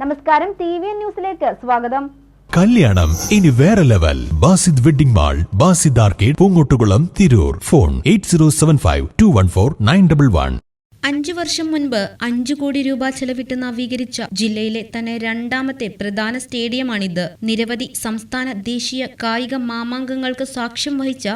നമസ്കാരം T V ന്യൂസിലേക്ക് സ്വാഗതം. കല്യാണം ഇനി വേറെ level. Basid wedding mall Basid arcade Poongottukulam Tirur. Phone eight zero seven five two one four nine double one. അഞ്ചു വർഷം മുൻപ് അഞ്ചു കോടി രൂപ ചെലവിട്ട് നവീകരിച്ച ജില്ലയിലെ തന്നെ രണ്ടാമത്തെ പ്രധാന സ്റ്റേഡിയമാണിത്. നിരവധി സംസ്ഥാന ദേശീയ കായിക മാമാങ്കങ്ങൾക്ക് സാക്ഷ്യം വഹിച്ച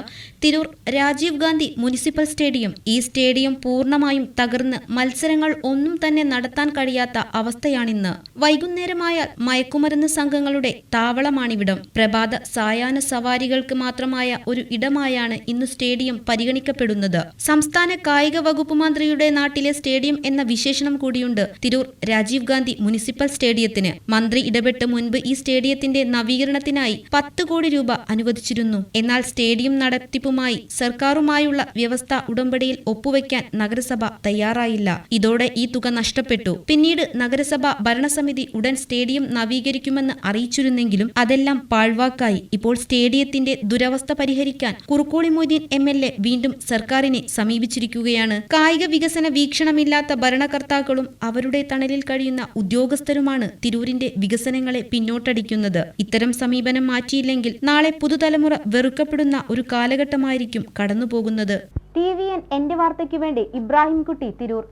തിരൂർ രാജീവ് ഗാന്ധി മുനിസിപ്പൽ സ്റ്റേഡിയം ഈ സ്റ്റേഡിയം പൂർണമായും തകർന്ന് മത്സരങ്ങൾ ഒന്നും തന്നെ നടത്താൻ കഴിയാത്ത അവസ്ഥയാണിന്ന്. വൈകുന്നേരമായാൽ മയക്കുമരുന്ന് സംഘങ്ങളുടെ താവളമാണിവിടം. പ്രഭാത സായാഹ്ന സവാരികൾക്ക് മാത്രമായ ഒരു ഇടമായാണ് ഇന്ന് സ്റ്റേഡിയം പരിഗണിക്കപ്പെടുന്നത്. സംസ്ഥാന കായിക വകുപ്പ് മന്ത്രിയുടെ നാട്ടിലെ സ്റ്റേഡിയം എന്ന വിശേഷണം കൂടിയുണ്ട്. തിരൂർ രാജീവ് ഗാന്ധി മുനിസിപ്പൽ സ്റ്റേഡിയത്തിന്. മന്ത്രി ഇടപെട്ട് മുൻപ് ഈ സ്റ്റേഡിയത്തിന്റെ നവീകരണത്തിനായി പത്ത് കോടി രൂപ അനുവദിച്ചിരുന്നു. എന്നാൽ സ്റ്റേഡിയം നടത്തിപ്പുമായി സർക്കാരുമായുള്ള വ്യവസ്ഥ ഉടമ്പടിയിൽ ഒപ്പുവെക്കാൻ നഗരസഭ തയ്യാറായില്ല. ഇതോടെ ഈ തുക നഷ്ടപ്പെട്ടു. പിന്നീട് നഗരസഭ ഭരണസമിതി ഉടൻ സ്റ്റേഡിയം നവീകരിക്കുമെന്ന് അറിയിച്ചിരുന്നെങ്കിലും അതെല്ലാം പാഴ്വാക്കായി. ഇപ്പോൾ സ്റ്റേഡിയത്തിന്റെ ദുരവസ്ഥ പരിഹരിക്കാൻ കുറുക്കോളി മൊയ്തീൻ എം വീണ്ടും സർക്കാരിനെ സമീപിച്ചിരിക്കുകയാണ്. കായിക വികസന വീക്ഷണമില്ലാത്ത ഭരണകർത്താക്കളും അവരുടെ തണലിൽ കഴിയുന്ന ഉദ്യോഗസ്ഥരുമാണ് തിരൂരിന്റെ വികസനങ്ങളെ പിന്നോട്ടടിക്കുന്നത്. ഇത്തരം സമീപനം മാറ്റിയില്ലെങ്കിൽ നാളെ പുതുതലമുറ വെറുക്കപ്പെടുന്ന ഒരു കാലഘട്ടമായിരിക്കും കടന്നുപോകുന്നത്. ടി വി എൻ എന്റെ വാർത്തയ്ക്ക് വേണ്ടി ഇബ്രാഹിംകുട്ടി തിരൂർ.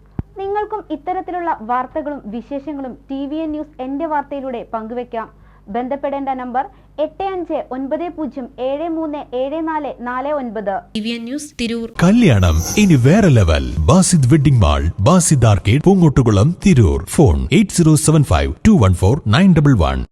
നിങ്ങൾക്കും ഇത്തരത്തിലുള്ള വാർത്തകളും വിശേഷങ്ങളും ടി വി എൻ ന്യൂസ് എന്റെ വാർത്തയിലൂടെ പങ്കുവെക്കാം. ബന്ധപ്പെടേണ്ട നമ്പർ എട്ട് അഞ്ച് ഒൻപത് പൂജ്യം ഏഴ് മൂന്ന് ഏഴ് നാല് നാല് ഒൻപത്. ന്യൂസ് തിരൂർ. കല്യാണം ഇനി വേറെ level. Basid wedding mall Basid arcade Poongottukulam Tirur. Phone eight zero seven five two one four nine double one.